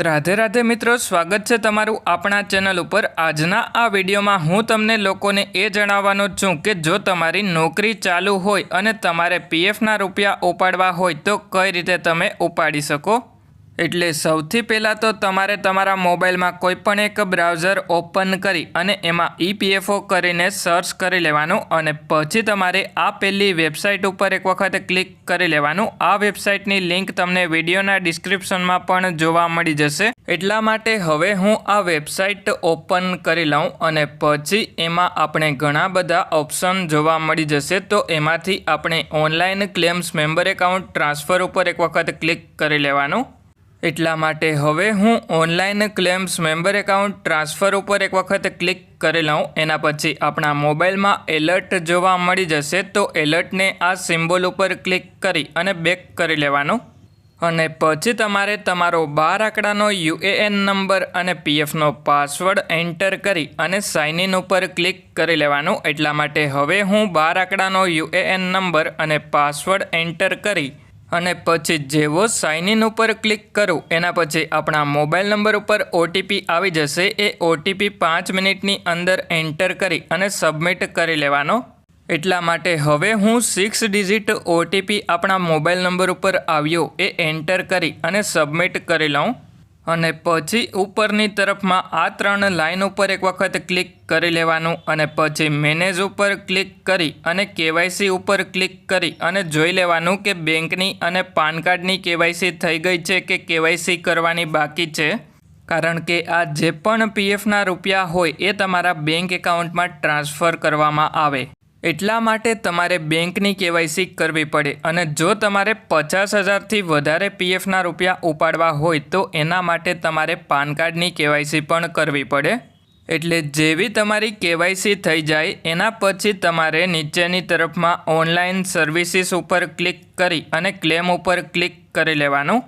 રાધે રાધે મિત્રો, સ્વાગત છે તમારું આપણા ચેનલ ઉપર. આજના આ વિડીયોમાં હું તમને લોકોને એ જણાવવાનો છું કે જો તમારી નોકરી ચાલુ હોય અને તમારે પીએફના રૂપિયા ઉપાડવા હોય તો કઈ રીતે તમે ઉપાડી શકો? એટલે સૌથી પહેલાં તો તમારે તમારા મોબાઈલમાં કોઈપણ એક બ્રાઉઝર ઓપન કરી અને એમાં ઈપીએફઓ કરીને સર્ચ કરી લેવાનું અને પછી તમારે આ પહેલી વેબસાઇટ ઉપર એક વખત ક્લિક કરી લેવાનું. આ વેબસાઇટની લિંક તમને વિડીયોના ડિસ્ક્રિપ્શનમાં પણ જોવા મળી જશે. એટલા માટે હવે હું આ વેબસાઇટ ઓપન કરી લઉં અને પછી એમાં આપણે ઘણા બધા ઓપ્શન જોવા મળી જશે. તો એમાંથી આપણે online claims member account transfer ઉપર એક વખત ક્લિક કરી લેવાનું. એટલા માટે હવે હું online claims member account transfer ઉપર એક વખત ક્લિક કરી લઉં એના પછી આપણા મોબાઈલમાં એલર્ટ જોવા મળી જશે તો એલર્ટને આ સિમ્બોલ ઉપર ક્લિક કરી અને બેક કરી લેવાનું. અને પછી તમારે તમારો બાર આંકડાનો યુએએન નંબર અને પીએફનો પાસવર્ડ એન્ટર કરી અને સાઇન ઇન ઉપર ક્લિક કરી લેવાનું. એટલા માટે હવે હું બાર આંકડાનો યુએએન નંબર અને પાસવર્ડ એન્ટર કરી અને પછી જેવો સાઇન ઇન ઉપર ક્લિક કરું, એના પછી આપણા મોબાઈલ નંબર ઉપર ઓટીપી આવી જશે. એ ઓટીપી પાંચ મિનિટની અંદર એન્ટર કરી અને સબમિટ કરી લેવાનો. એટલા માટે હવે હું સિક્સ ડિજિટ ઓટીપી આપણા મોબાઈલ નંબર ઉપર આવ્યો, એ એન્ટર કરી અને સબમિટ કરી લઉં. અને પછી ઉપરની તરફમાં આ ત્રણ લાઇન ઉપર એક વખત ક્લિક કરી લેવાનું અને પછી મેનેજ ઉપર ક્લિક કરી અને કેવાયસી ઉપર ક્લિક કરી અને જોઈ લેવાનું કે બેંકની અને પાન કાર્ડની કેવાયસી થઈ ગઈ છે કે કેવાયસી કરવાની બાકી છે. કારણ કે આ જે પણ પીએફના રૂપિયા હોય એ તમારા બેંક એકાઉન્ટમાં ટ્રાન્સફર કરવામાં આવે. એટલા માટે તમારે બેંકની કેવાયસી કરવી પડે અને જો તમારે પચાસ હજારથી વધારે પીએફના રૂપિયા ઉપાડવા હોય તો એના માટે તમારે પાન કાર્ડની કેવાયસી પણ કરવી પડે. એટલે જેવી તમારી કેવાયસી થઈ જાય, એના પછી તમારે નીચેની તરફમાં ઓનલાઈન સર્વિસીસ ઉપર ક્લિક કરી અને ક્લેમ ઉપર ક્લિક કરી લેવાનું.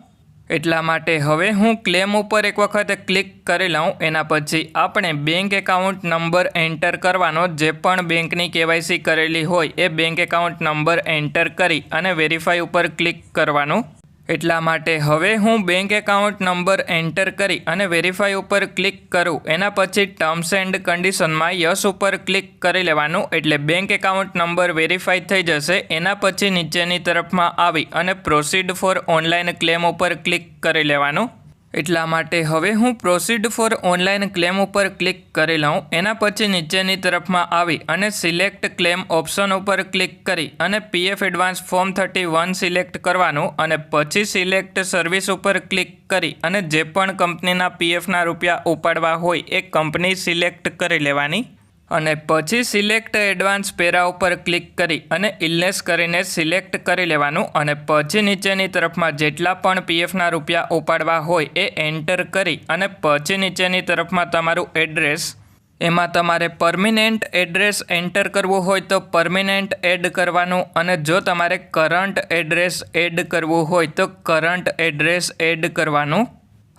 એટલા માટે હવે હું ક્લેમ ઉપર એક વખત ક્લિક કરી લઉં. એના પછી આપણે બેંક એકાઉન્ટ નંબર એન્ટર કરવાનો જે પણ બેંકની કેવાયસી કરેલી હોય એ બેંક એકાઉન્ટ નંબર એન્ટર કરી અને વેરીફાઈ ઉપર ક્લિક કરવાનું. એટલા માટે હવે હું બેંક એકાઉન્ટ નંબર એન્ટર કરી અને વેરીફાઈ ઉપર ક્લિક કરું. એના પછી ટર્મ્સ એન્ડ કન્ડિશનમાં યસ ઉપર ક્લિક કરી લેવાનું. એટલે બેંક એકાઉન્ટ નંબર વેરીફાઈ થઈ જશે. એના પછી નીચેની તરફમાં આવી અને પ્રોસીડ ફોર ઓનલાઈન ક્લેમ ઉપર ક્લિક કરી લેવાનું. એટલા માટે હવે હું પ્રોસીડ ફોર ઓનલાઈન ક્લેમ ઉપર ક્લિક કરી લઉં એના પછી નીચેની તરફમાં આવી અને સિલેક્ટ ક્લેમ ઓપ્શન ઉપર ક્લિક કરી અને PF advance form thirty one select કરવાનું અને પછી સિલેક્ટ સર્વિસ ઉપર ક્લિક કરી અને જે પણ કંપનીના પીએફના રૂપિયા ઉપાડવા હોય એ કંપની સિલેક્ટ કરી લેવાની. અને પછી સિલેક્ટ એડવાન્સ પેરા ઉપર ક્લિક કરી અને ઇલનેસ કરીને સિલેક્ટ કરી લેવાનું અને પછી નીચેની તરફમાં જેટલા પણ પીએફના રૂપિયા ઉપાડવા હોય એ એન્ટર કરી અને પછી નીચેની તરફમાં તમારું એડ્રેસ એમાં તમારે પરમિનેન્ટ એડ્રેસ એન્ટર કરવું હોય તો પરમિનેન્ટ એડ કરવાનું અને જો તમારે કરંટ એડ્રેસ એડ કરવું હોય તો કરંટ એડ્રેસ એડ કરવાનું.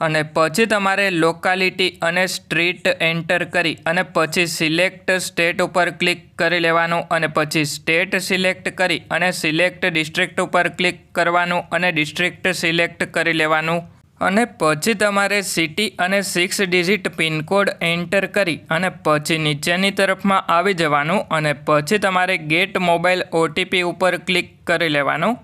અને પછી તમારે લોકાલિટી અને સ્ટ્રીટ એન્ટર કરી અને પછી સિલેક્ટ સ્ટેટ ઉપર ક્લિક કરી લેવાનું અને પછી સ્ટેટ સિલેક્ટ કરી અને સિલેક્ટ ડિસ્ટ્રિક્ટ ઉપર ક્લિક કરવાનું અને ડિસ્ટ્રિક્ટ સિલેક્ટ કરી લેવાનું. અને પછી તમારે સિટી અને સિક્સ ડિજિટ પિનકોડ એન્ટર કરી અને પછી નીચેની તરફમાં આવી જવાનું અને પછી તમારે ગેટ મોબાઈલ ઓટીપી ઉપર ક્લિક કરી લેવાનું.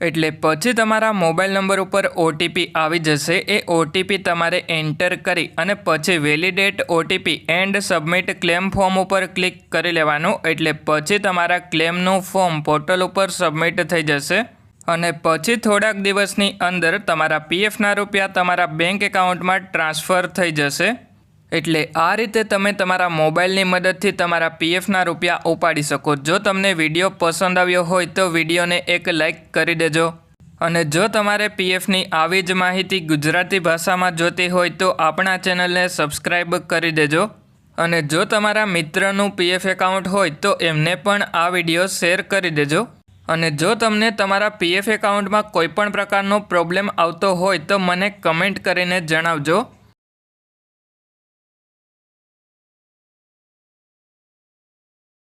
એટલે પછી તમારા મોબાઈલ નંબર ઉપર ઓટીપી આવી જશે. એ ઓટીપી તમારે એન્ટર કરી અને પછી validate OTP and submit claim form ઉપર ક્લિક કરી લેવાનું. એટલે પછી તમારા ક્લેમનું ફોર્મ પોર્ટલ ઉપર સબમિટ થઈ જશે. અને પછી થોડાક દિવસની અંદર તમારા પીએફના રૂપિયા તમારા બેંક એકાઉન્ટમાં ટ્રાન્સફર થઈ જશે. એટલે આ રીતે તમે તમારા મોબાઈલની મદદથી તમારા પીએફના રૂપિયા ઉપાડી શકો. જો તમને વીડિયો પસંદ આવ્યો હોય તો વિડીયોને એક લાઇક કરી દેજો. અને જો તમારે પીએફની આવી જ માહિતી ગુજરાતી ભાષામાં જોતી હોય તો આપણા ચેનલને સબસ્ક્રાઈબ કરી દેજો. અને જો તમારા મિત્રનું પીએફ એકાઉન્ટ હોય તો એમને પણ આ વીડિયો શેર કરી દેજો. અને જો તમને તમારા પીએફ એકાઉન્ટમાં કોઈપણ પ્રકારનો પ્રોબ્લેમ આવતો હોય તો મને કમેન્ટ કરીને જણાવજો.